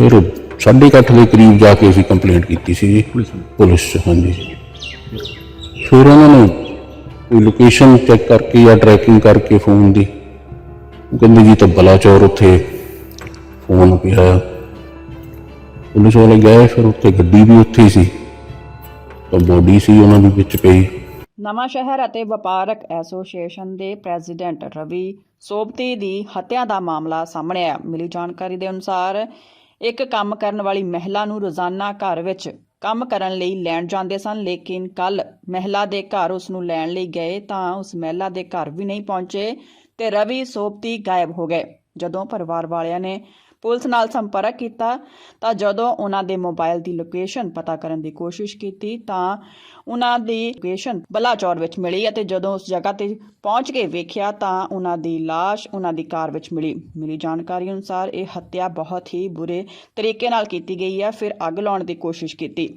ਫਿਰ 8:30 ਦੇ ਕਰੀਬ ਜਾ ਕੇ ਅਸੀਂ ਕੰਪਲੇਂਟ ਕੀਤੀ ਸੀ ਜੀ ਪੁਲਿਸ 'ਚ ਹਾਂਜੀ। ਫਿਰ ਉਹਨਾਂ ਨੇ ਕੋਈ ਲੋਕੇਸ਼ਨ ਚੈੱਕ ਕਰਕੇ ਜਾਂ ਟਰੈਕਿੰਗ ਕਰਕੇ ਫੋਨ ਦੀ। ਉਹ ਕਹਿੰਦੇ ਜੀ ਤਾਂ ਬਲਾਚੌਰ ਉੱਥੇ ਫੋਨ ਪਿਆ। ਪੁਲਿਸ ਵਾਲੇ ਗਏ ਫਿਰ ਉੱਥੇ ਗੱਡੀ ਵੀ ਉੱਥੇ ਹੀ ਸੀ। ਤਾਂ ਬੋਡੀ ਸੀ ਉਹਨਾਂ ਦੀ ਵਿੱਚ ਪਈ। ਨਵਾਂ ਸ਼ਹਿਰ ਅਤੇ ਵਪਾਰਕ ਐਸੋਸੀਏਸ਼ਨ ਦੇ ਪ੍ਰੈਜ਼ੀਡੈਂਟ ਰਵੀ ਸੋਬਤੀ ਦੀ ਹੱਤਿਆ ਦਾ ਮਾਮਲਾ ਸਾਹਮਣੇ ਆਇਆ। ਮਿਲੀ ਜਾਣਕਾਰੀ ਦੇ ਅਨੁਸਾਰ ਇੱਕ ਕੰਮ ਕਰਨ ਵਾਲੀ ਮਹਿਲਾ ਨੂੰ ਰੋਜ਼ਾਨਾ ਘਰ ਵਿੱਚ ਕੰਮ ਕਰਨ ਲਈ ਲੈਣ ਜਾਂਦੇ ਸਨ, ਲੇਕਿਨ ਕੱਲ ਮਹਿਲਾ ਦੇ ਘਰ ਉਸ ਨੂੰ ਲੈਣ ਲਈ ਗਏ ਤਾਂ ਉਸ ਮਹਿਲਾ ਦੇ ਘਰ ਵੀ ਨਹੀਂ ਪਹੁੰਚੇ ਤੇ ਰਵੀ ਸੋਪਤੀ ਗਾਇਬ ਹੋ ਗਏ। ਜਦੋਂ ਪਰਿਵਾਰ ਵਾਲਿਆਂ ਨੇ ਪੁਲਿਸ ਨਾਲ ਸੰਪਰਕ ਕੀਤਾ ਤਾਂ ਜਦੋਂ ਉਹਨਾਂ ਦੇ ਮੋਬਾਈਲ ਦੀ ਲੋਕੇਸ਼ਨ ਪਤਾ ਕਰਨ ਦੀ ਕੋਸ਼ਿਸ਼ ਕੀਤੀ ਤਾਂ ਉਹਨਾਂ ਦੀ ਲੋਕੇਸ਼ਨ ਬਲਾਚੌਰ ਵਿੱਚ ਮਿਲੀ ਅਤੇ ਜਦੋਂ ਉਸ ਜਗ੍ਹਾ ਤੇ ਪਹੁੰਚ ਕੇ ਵੇਖਿਆ ਤਾਂ ਉਹਨਾਂ ਦੀ ਲਾਸ਼ ਉਹਨਾਂ ਦੀ ਕਾਰ ਵਿੱਚ ਮਿਲੀ। ਮਿਲੀ ਜਾਣਕਾਰੀ ਅਨੁਸਾਰ ਇਹ ਹੱਤਿਆ ਬਹੁਤ ਹੀ ਬੁਰੇ ਤਰੀਕੇ ਨਾਲ ਕੀਤੀ ਗਈ ਹੈ। ਫਿਰ ਅੱਗ ਲਾਉਣ ਦੀ ਕੋਸ਼ਿਸ਼ ਕੀਤੀ।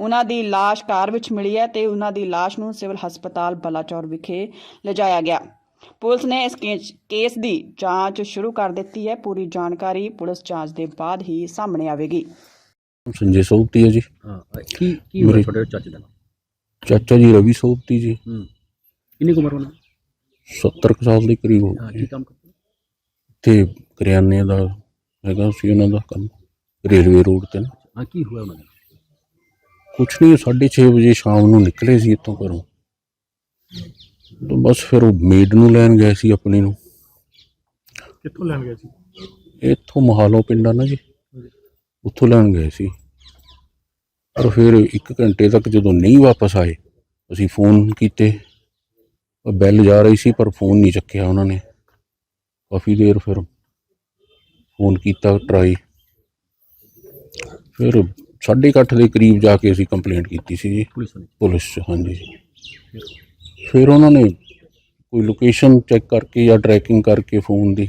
ਉਹਨਾਂ ਦੀ ਲਾਸ਼ ਕਾਰ ਵਿੱਚ ਮਿਲੀ ਹੈ ਤੇ ਉਹਨਾਂ ਦੀ ਲਾਸ਼ ਨੂੰ ਸਿਵਲ ਹਸਪਤਾਲ ਬਲਾਚੌਰ ਵਿਖੇ ਲਿਜਾਇਆ ਗਿਆ। ਪੁਲਿਸ ਨੇ ਇਸ ਕੇਸ- ਕੇਸ ਦੀ ਜਾਂਚ ਸ਼ੁਰੂ ਕਰ ਦਿੱਤੀ ਹੈ। ਪੂਰੀ ਜਾਣਕਾਰੀ ਪੁਲਿਸ ਜਾਂਚ ਦੇ ਬਾਅਦ ਹੀ ਸਾਹਮਣੇ ਆਵੇਗੀ। ਸੰਜੇ ਸੋਪਤੀ ਹੈ ਜੀ। ਹਾਂ ਅ, ਕੀ ਕੀ ਹੋਇਆ ਮੇਰੇ- ਤੁਹਾਡੇ ਚਾਚੇ ਦਾ? ਚਾਚਾ ਜੀ ਰਵੀ ਸੋਪਤੀ ਜੀ। ਹੂੰ। ਕਿੰਨੀ ਕੁ ਉਮਰ ਉਹਨਾਂ ਦੀ? 70 ਕੁ ਸਾਲ ਦੇ ਕਰੀਬ ਹੋ ਹਾਂ ਗਏ। ਕੀ ਕੰਮ ਕਰਦੇ? ਤੇ ਕਰਿਆਨੇ ਦਾ ਹੈਗਾ ਸੀ ਉਹਨਾਂ ਦਾ ਕੰਮ ਰੇਲਵੇ ਰੋਡ ਤੇ ਨਾ। ਹਾਂ ਕੀ ਹੋਇਆ ਉਹਨਾਂ ਦਾ? ਕੁਛ ਨਹੀਂ 6:30 ਵਜੇ ਸ਼ਾਮ ਨੂੰ ਨਿਕਲੇ ਸੀ ਇੱਥੋਂ ਘਰੋਂ। ਤਾਂ ਬਸ ਫਿਰ ਉਹ ਮੇਡ ਨੂੰ ਲੈਣ ਗਏ ਸੀ ਆਪਣੀ ਨੂੰ। ਕਿੱਥੋਂ ਲੈਣ ਗਿਆ ਸੀ? ਇੱਥੋਂ ਮਹਾਲੋ ਪਿੰਡ ਨਾ ਜੀ। ਉੱਥੋਂ ਲੈਣ ਗਏ ਸੀ। ਪਰ ਫਿਰ 1 ਘੰਟੇ ਤੱਕ ਜਦੋਂ ਨਹੀਂ ਵਾਪਸ ਆਏ ਅਸੀਂ ਫੋਨ ਕੀਤੇ। ਉਹ ਬੈਲ ਜਾ ਰਹੀ ਸੀ ਪਰ ਫੋਨ ਨਹੀਂ ਚੱਕਿਆ ਉਹਨਾਂ ਨੇ। ਕਾਫੀ ਦੇਰ ਫਿਰ ਫੋਨ ਕੀਤਾ ਟਰਾਈ ਫਿਰ 8:30 ਦੇ ਕਰੀਬ ਜਾ ਕੇ ਅਸੀਂ ਕੰਪਲੇਂਟ ਕੀਤੀ ਸੀ ਜੀ। ਪੁਲਿਸ ਨੇ ਪੁਲਿਸ 'ਚ ਹਾਂਜੀ ਫਿਰ ਉਹਨਾਂ ਨੇ ਕੋਈ ਲੋਕੇਸ਼ਨ ਚੈੱਕ ਕਰਕੇ ਜਾਂ ਟਰੈਕਿੰਗ ਕਰਕੇ ਫੋਨ ਦੀ।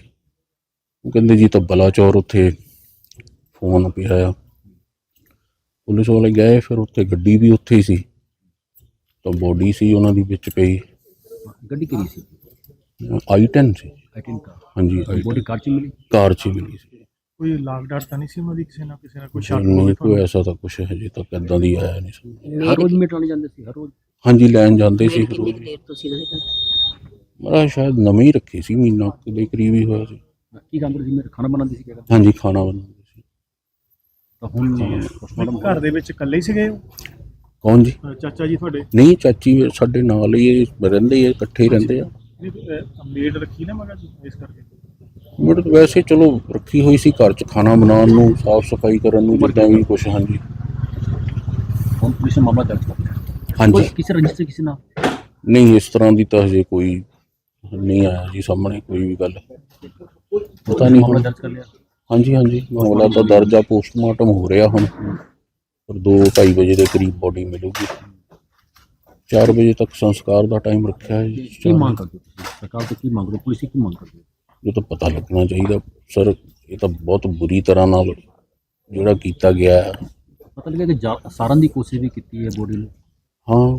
ਉਹ ਕਹਿੰਦੇ ਜੀ ਤਾਂ ਬਲਾਚੌਰ ਉੱਥੇ ਫੋਨ ਪਿਆ ਆ। ਪੁਲਿਸ ਵਾਲੇ ਗਏ ਫਿਰ ਉੱਥੇ ਗੱਡੀ ਵੀ ਉੱਥੇ ਹੀ ਸੀ। ਤਾਂ ਬੋਡੀ ਸੀ ਉਹਨਾਂ ਦੀ ਵਿੱਚ ਪਈ। ਗੱਡੀ ਕਿਹੜੀ ਸੀ? ਆਈ 10 ਸੀ। ਆਈ ਥਿੰਕ ਹਾਂਜੀ ਬੋਡੀ ਕਾਰ ਚ ਮਿਲੀ? ਕਾਰ 'ਚ ਮਿਲੀ ਸੀ। ਕੋਈ ਲਾਗ ਡਾਟ ਤਾਂ ਨਹੀਂ ਸੀ ਦੀ ਕਿਸੇ ਨਾਲ ਕਿਸੇ ਨਾਲ ਕੋਈ ਸ਼ੱਕ ਨਹੀਂ ਕੋਈ ਐਸਾ ਤਾਂ ਕੁਛ ਹਜੇ ਤੱਕ ਇਦਾਂ ਦੀ ਆਇਆ ਨਹੀਂ ਸਮਝ ਹਰ ਰੋਜ਼ ਮੇਟਾਉਣ ਜਾਂਦੇ ਸੀ ਹਰ ਰੋਜ਼। ਹਾਂਜੀ ਲੈਣ ਜਾਂਦੇ ਸੀ ਰੋਜ਼ ਦੇਰ ਤੋਂ ਸੀ ਰਹੇ ਮੇਰਾ ਸ਼ਾਇਦ ਨਵੀਂ ਹੀ ਰੱਖੀ ਸੀ ਮਹੀਨਾ ਕੁ ਦੇ ਕਰੀਬ ਹੀ ਹੋਇਆ ਸੀ। ਕੀ ਕੰਮ ਕਰਦੀ ਸੀ ਮੇਰੇ ਖਾਣਾ ਬਣਾਉਂਦੀ ਸੀ ਕਿਹੜਾ? ਹਾਂਜੀ ਖਾਣਾ ਬਣਾਉਂਦੇ ਸੀ। ਤਾਂ ਹੁਣ ਪੋਸਟਮਾਰਟਮ ਘਰ ਦੇ ਵਿੱਚ ਇਕੱਲੇ ਹੀ ਸੀਗੇ ਉਹ? ਕੌਣ ਜੀ? ਚਾਚਾ ਜੀ ਤੁਹਾਡੇ? ਨਹੀਂ ਚਾਚੀ ਵੀ ਸਾਡੇ ਨਾਲ ਹੀ ਇਹ ਰਹਿੰਦੇ ਹੀ ਆ, ਇਕੱਠੇ ਹੀ ਰਹਿੰਦੇ ਆ। ਮੇਡ ਰੱਖੀ ਨਾ ਮਗਾ ਇਸ ਕਰਕੇ। ਮੇਰੇ ਤਾਂ ਵੈਸੇ ਚਲੋ ਰੱਖੀ ਹੋਈ ਸੀ ਘਰ 'ਚ ਖਾਣਾ ਬਣਾਉਣ ਨੂੰ ਸਾਫ਼ ਸਫ਼ਾਈ ਕਰਨ ਨੂੰ ਜਿੱਦਾਂ ਵੀ ਕੁਛ ਹਾਂਜੀ। ਹੁਣ ਪੁਲਿਸ ਨੇ ਮਾਮਲਾ ਦਰਜ ਕਰ ਲਿਆ ਹਾਂਜੀ। ਕੋਈ ਕਿਸੇ ਰਜਿਸਟਰ ਕਿਸੇ ਨਾਲ? ਨਹੀਂ ਇਸ ਤਰ੍ਹਾਂ ਦੀ ਤਾਂ ਹਜੇ ਕੋਈ ਨਹੀਂ ਆਇਆ ਜੀ ਸਾਹਮਣੇ ਕੋਈ ਵੀ ਗੱਲ। ਪਤਾ ਨਹੀਂ ਮਾਮਲਾ ਹੁਣ ਦਰਜ ਕਰ ਲਿਆ? ਹਾਂਜੀ ਹਾਂਜੀ ਮਾਮਲਾ ਤਾਂ ਦਰਜਾ ਪੋਸਟਮਾਰਟਮ ਹੋ ਰਿਹਾ ਹੁਣ। ਪਰ 2:30 ਵਜੇ ਦੇ ਕਰੀਬ ਬੋਡੀ ਮਿਲੂਗੀ। 4 ਵਜੇ ਤੱਕ ਸੰਸਕਾਰ ਦਾ ਟਾਈਮ ਰੱਖਿਆ ਹੈ ਜੀ। ਕੀ ਮੰਗ ਕਰਦੇ ਹੋ ਤੁਸੀਂ? ਸਰਕਾਰ ਤੋਂ ਕੀ ਮੰਗ ਰਹੇ ਹੋ? ਪੁਲਿਸ ਕੀ ਮੰਗ ਕਰਦੇ ਹੋ? ਇਹ ਤਾਂ ਪਤਾ ਲੱਗਣਾ ਚਾਹੀਦਾ। ਸਰ ਇਹ ਤਾਂ ਬਹੁਤ ਬੁਰੀ ਤਰ੍ਹਾਂ ਨਾਲ ਜਿਹੜਾ ਕੀਤਾ ਗਿਆ ਹੈ। ਪਤਾ ਲੱਗਿਆ ਕਿ ਜਾ- ਸਾੜਨ ਦੀ ਕੋਸ਼ਿਸ਼ ਵੀ ਕੀਤੀ ਹੈ ਬੋਡੀ ਨੂੰ। ਹਾਂ।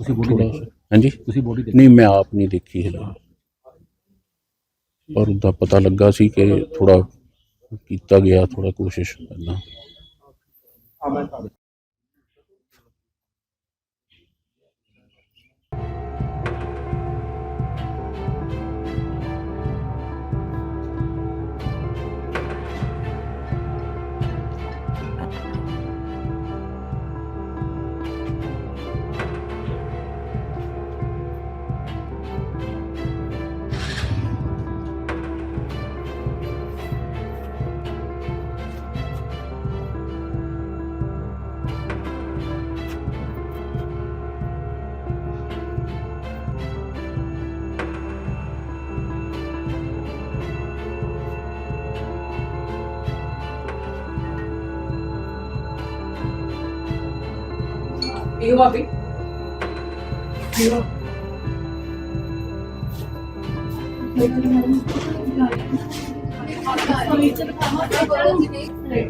ਤੁਸੀਂ ਬੋਡੀ ਦੇਖੀ? ਹਾਂਜੀ? ਤੁਸੀਂ ਬੋਡੀ ਦੇਖੀ? ਨਹੀਂ ਮੈਂ ਆਪ ਨਹੀਂ ਦੇਖੀ ਹੈ ਪਰ ਉਹਦਾ ਪਤਾ ਲੱਗਾ ਸੀ ਕਿ ਥੋੜਾ ਕੀਤਾ ਗਿਆ ਥੋੜਾ ਕੋਸ਼ਿਸ਼ ਕਰਨਾ। ਪੀਓ ਭਾਬੀ ਪੀਓ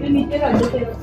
ਨੀਚੇ ਰੱਖ ਦਿਓ